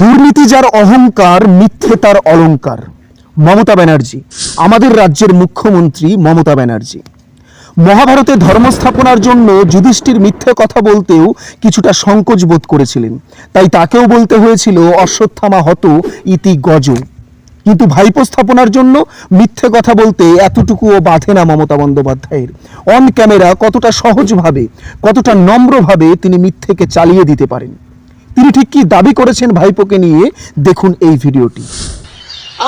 দুর্নীতি যার অহংকার, মিথ্যে তার অলংকার। মমতা ব্যানার্জি, আমাদের রাজ্যের মুখ্যমন্ত্রী মমতা ব্যানার্জি। মহাভারতে ধর্ম স্থাপনার জন্য যুধিষ্ঠির মিথ্যে কথা বলতেও কিছুটা সংকোচ বোধ করেছিলেন। তাই তাকেও বলতে হয়েছিল, অশ্বত্থামা হত ইতি গজ। কিন্তু ভাইপো স্থাপনার জন্য মিথ্যে কথা বলতে এতটুকুও বাধে না মমতা বন্দ্যোপাধ্যায়ের। অন ক্যামেরা কতটা সহজভাবে, কতটা নম্রভাবে তিনি মিথ্যেকে চালিয়ে দিতে পারেন। তিনি ঠিক কি দাবি করেছেন ভাইপোকে নিয়ে? দেখুন এই ভিডিওটি।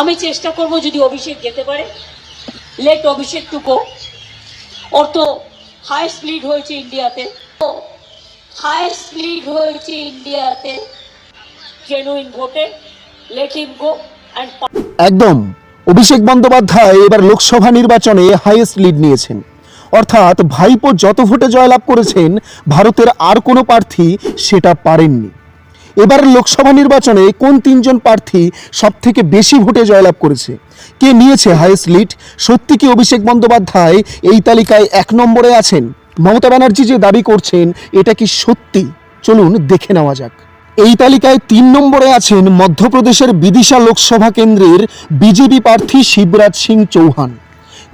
আমি চেষ্টা করব যদি অভিষেক যেতে পারে। লেট অভিষেক টু গো ওর তো হায়েস্ট লিড হয়েছে ইন্ডিয়াতে। হায়েস্ট লিড হয়েছে ইন্ডিয়াতে। জেনুইন ভোটে লেট হিম গো অ্যান্ড একদম। অভিষেক বন্দ্যোপাধ্যায় এবার লোকসভা নির্বাচনে হাইয়েস্ট লিড নিয়েছেন। অর্থাৎ ভাইপো যত ভোটে জয়লাভ করেছেন ভারতের আর কোনো প্রার্থী সেটা পারেননি। এবার লোকসভা নির্বাচনে কোন তিনজন প্রার্থী সব থেকে বেশি ভোটে জয়লাভ করেছে? কে নিয়েছে হাইয়েস্ট লিড সত্যি কি অভিষেক বন্দ্যোপাধ্যায় এই তালিকায় এক নম্বরে আছেন? মমতা ব্যানার্জি যে দাবি করছেন, এটা কি সত্যি? চলুন দেখে নেওয়া যাক। এই তালিকায় তিন নম্বরে আছেন মধ্যপ্রদেশের বিদিশা লোকসভা কেন্দ্রের বিজেপি প্রার্থী শিবরাজ সিং চৌহান।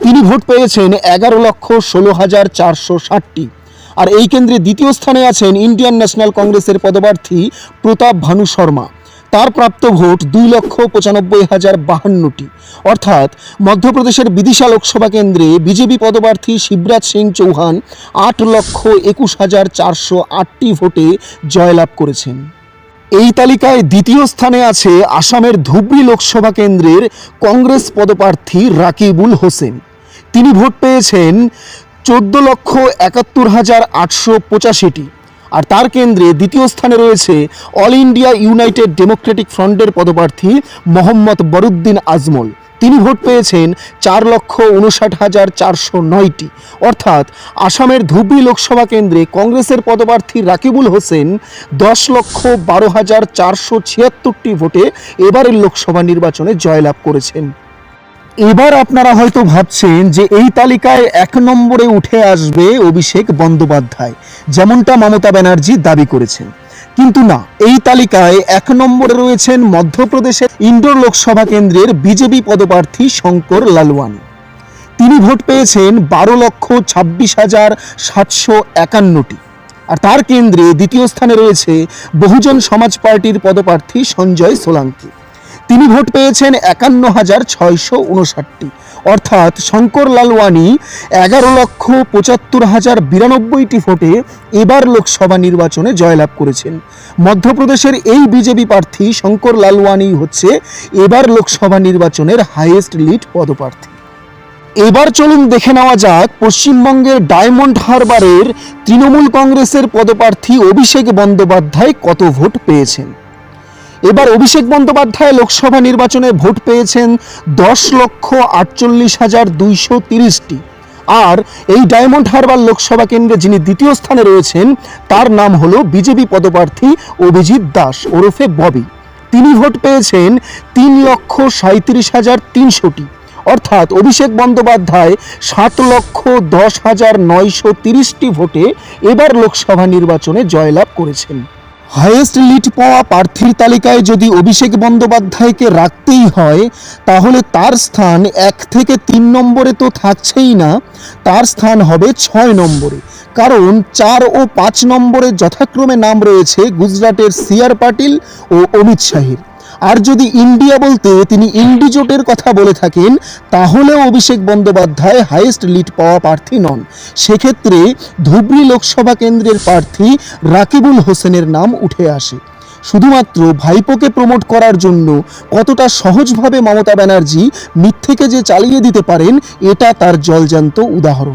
তিনি ভোট পেয়েছেন এগারো লক্ষ ষোলো হাজার চারশো ষাটটি। আর এই কেন্দ্রে দ্বিতীয় স্থানে আছেন ইন্ডিয়ান ন্যাশনাল কংগ্রেসের পদপ্রার্থী প্রতাপ ভানু শর্মা। তার প্রাপ্ত ভোট দুই লক্ষ পঁচানব্বই হাজার বাহান্নটি। অর্থাৎ মধ্যপ্রদেশের বিদিশা লোকসভা কেন্দ্রে বিজেপি পদপ্রার্থী শিবরাজ সিং চৌহান আট লক্ষ একুশ হাজার চারশো আটটি ভোটে জয়লাভ করেছেন। এই তালিকায় দ্বিতীয় স্থানে আছে আসামের ধুবড়ী লোকসভা কেন্দ্রের কংগ্রেস পদপ্রার্থী রাকিবুল হোসেন। তিনি ভোট পেয়েছেন চোদ্দ লক্ষ একাত্তর হাজার আটশো পঁচাশিটি। আর তার কেন্দ্রে দ্বিতীয় স্থানে রয়েছে অল ইন্ডিয়া ইউনাইটেড ডেমোক্রেটিক ফ্রন্টের পদপ্রার্থী মোহাম্মদ বরুদ্দিন আজমল। তিনি ভোট পেয়েছেন চার লক্ষ উনষাট হাজার চারশো নয়টি। অর্থাৎ আসামের ধুবড়ী লোকসভা কেন্দ্রে কংগ্রেসের পদপ্রার্থী রাকিবুল হোসেন দশ লক্ষ বারো হাজার চারশো ছিয়াত্তরটি ভোটে এবারের লোকসভা নির্বাচনে জয়লাভ করেছেন। এবার আপনারা হয়তো ভাবছেন যে এই তালিকায় এক নম্বরে উঠে আসবে অভিষেক বন্দ্যোপাধ্যায়। যেমনটা মমতা ব্যানার্জি দাবি করেছেন। কিন্তু না, এই তালিকায় এক নম্বরে রয়েছেন মধ্যপ্রদেশের ইন্ডোর লোকসভা কেন্দ্রের বিজেপি পদপ্রার্থী শঙ্কর লালওয়ানি। তিনি ভোট পেয়েছেন বারো লক্ষ ছাব্বিশ হাজার সাতশো একান্নটি। আর তার কেন্দ্রে দ্বিতীয় স্থানে রয়েছে বহুজন সমাজ পার্টির পদপ্রার্থী সঞ্জয় সোলাঙ্কি। তিনি ভোট পেয়েছেন একান্ন হাজার ছয়শো উনষাটটি। অর্থাৎ শঙ্কর লালওয়ানি এগারো লক্ষ পঁচাত্তর হাজার বিরানব্বইটি ভোটে এবার লোকসভা নির্বাচনে জয়লাভ করেছেন। মধ্যপ্রদেশের এই বিজেপি প্রার্থী শঙ্কর লালওয়ানি হচ্ছে এবার লোকসভা নির্বাচনের হাইয়েস্ট লিড পদপ্রার্থী। এবার চলুন দেখে নেওয়া যাক পশ্চিমবঙ্গের ডায়মন্ড হারবারের তৃণমূল কংগ্রেসের পদপ্রার্থী অভিষেক বন্দ্যোপাধ্যায় কত ভোট পেয়েছেন। এবার অভিষেক বন্দ্যোপাধ্যায় লোকসভা নির্বাচনে ভোট পেয়েছেন দশ লক্ষ আটচল্লিশ হাজার দুইশো তিরিশটি। আর এই ডায়মন্ড হারবার লোকসভা কেন্দ্রে যিনি দ্বিতীয় স্থানে রয়েছেন, তার নাম হলো বিজেপি পদপ্রার্থী অভিজিৎ দাস, ওরফে ববি। তিনি ভোট পেয়েছেন তিন লক্ষ সাঁত্রিশ হাজার তিনশোটি। অর্থাৎ অভিষেক বন্দ্যোপাধ্যায় সাত লক্ষ দশ হাজার নয়শো তিরিশটি ভোটে এবার লোকসভা নির্বাচনে জয়লাভ করেছেন। হাইয়েস্ট লিড পাওয়া প্রার্থীর তালিকায় যদি অভিষেক বন্দ্যোপাধ্যায়কে রাখতেই হয়, তাহলে তার স্থান এক থেকে তিন নম্বরে তো থাকছেই না। তার স্থান হবে ছয় নম্বরে। কারণ চার ও পাঁচ নম্বরে যথাক্রমে নাম রয়েছে গুজরাটের সিআর পাটিল ও অমিত শাহের। আর যদি ইন্ডিয়া বলতে তিনি ইন্ডিজোটের কথা বলে থাকেন তাহলেও অভিষেক বন্দ্যোপাধ্যায় হাইয়েস্ট লিড পাওয়া প্রার্থী নন। সেক্ষেত্রে ধুবড়ী লোকসভা কেন্দ্রের প্রার্থী রাকিবুল হোসেনের নাম উঠে আসে। শুধুমাত্র ভাইপোকে প্রমোট করার জন্য কতটা সহজভাবে মমতা ব্যানার্জি মিথ্যেকে যে চালিয়ে দিতে পারেন, এটা তার জলজান্ত উদাহরণ।